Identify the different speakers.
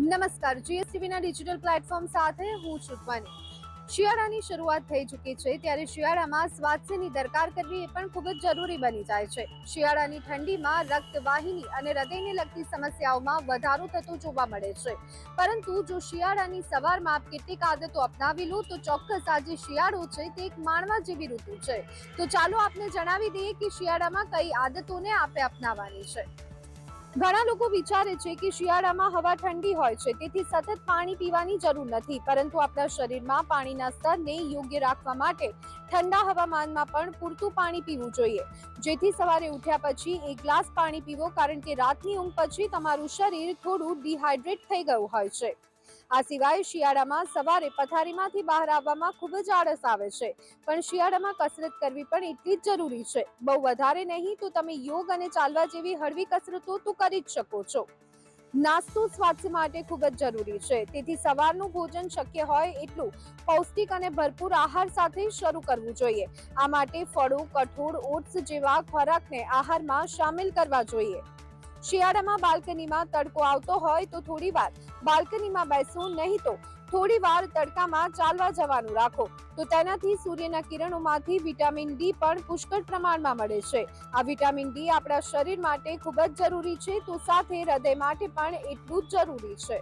Speaker 1: નમસ્કાર, જીએસટીવીના digital platform સાથે હું છું શિયાળાની શરૂઆત થઈ ચૂકી છે, ત્યારે શિયાળામાં સ્વાસ્થ્યની દરકાર કરવી એ પણ ખૂબ જ જરૂરી બની જાય છે. શિયાળાની ઠંડીમાં રક્તવાહિની અને હૃદયને લગતી સમસ્યાઓમાં વધારો થતો જોવા મળે છે. પરંતુ જો શિયાળાની સવારમાં આપ કેટલીક આદતો અપનાવી લો, તો ચોક્કસ આજે શિયાળો છે તે એક માણવા જેવી ઋતુ છે. તો ચાલો આપને જણાવી દઈએ કે શિયાળામાં કઈ આદતોને આપે અપનાવવાની છે. ઘણા લોકો વિચારે છે કે શિયાળામાં હવા ઠંડી હોય છે, તેથી સતત પાણી પીવાની જરૂર નથી, પરંતુ આપણા શરીરમાં પાણીના સ્તરને યોગ્ય રાખવા માટે ઠંડા હવામાનમાં પણ પૂરતું પાણી પીવું જોઈએ. જેથી સવારે ઉઠ્યા પછી એક ગ્લાસ પાણી પીવો, કારણ કે રાતની ઊંઘ પછી તમારું શરીર થોડું ડિહાઇડ્રેટ થઈ ગયું હોય છે. આ સિવાય શિયાળામાં સવારે પથારીમાંથી બહાર આવવામાં ખૂબ જ આળસ આવે છે. પણ શિયાળામાં કસરત કરવી પણ એટલી જ જરૂરી છે. બહુ વધારે નહીં તો તમે યોગ અને ચાલવા જેવી હળવી કસરતો તો કરી જ શકો છો. નાસ્તો સ્વાસ્થ્ય માટે ખૂબ જ જરૂરી છે. તેથી સવારનું ભોજન શક્ય હોય એટલું પૌષ્ટિક અને ભરપૂર આહાર સાથે શરૂ કરવું જોઈએ. આ માટે ફળો, કઠોળ, ઓટ્સ જેવા ખોરાકને આહારમાં સામેલ કરવા જોઈએ. શિયાળામાં બાલ્કનીમાં તડકો આવતો હોય તો થોડી વાર બાલ્કનીમાં બેસવું નહીં તો થોડી વાર તડકામાં ચાલવા જવાનું રાખો. તો તેનાથી સૂર્યના કિરણોમાંથી વિટામિન ડી પણ પુષ્કળ પ્રમાણમાં મળે છે. આ વિટામિન ડી આપણા શરીર માટે ખૂબ જ જરૂરી છે. તો સાથે હૃદય માટે પણ એટલું જ જરૂરી છે.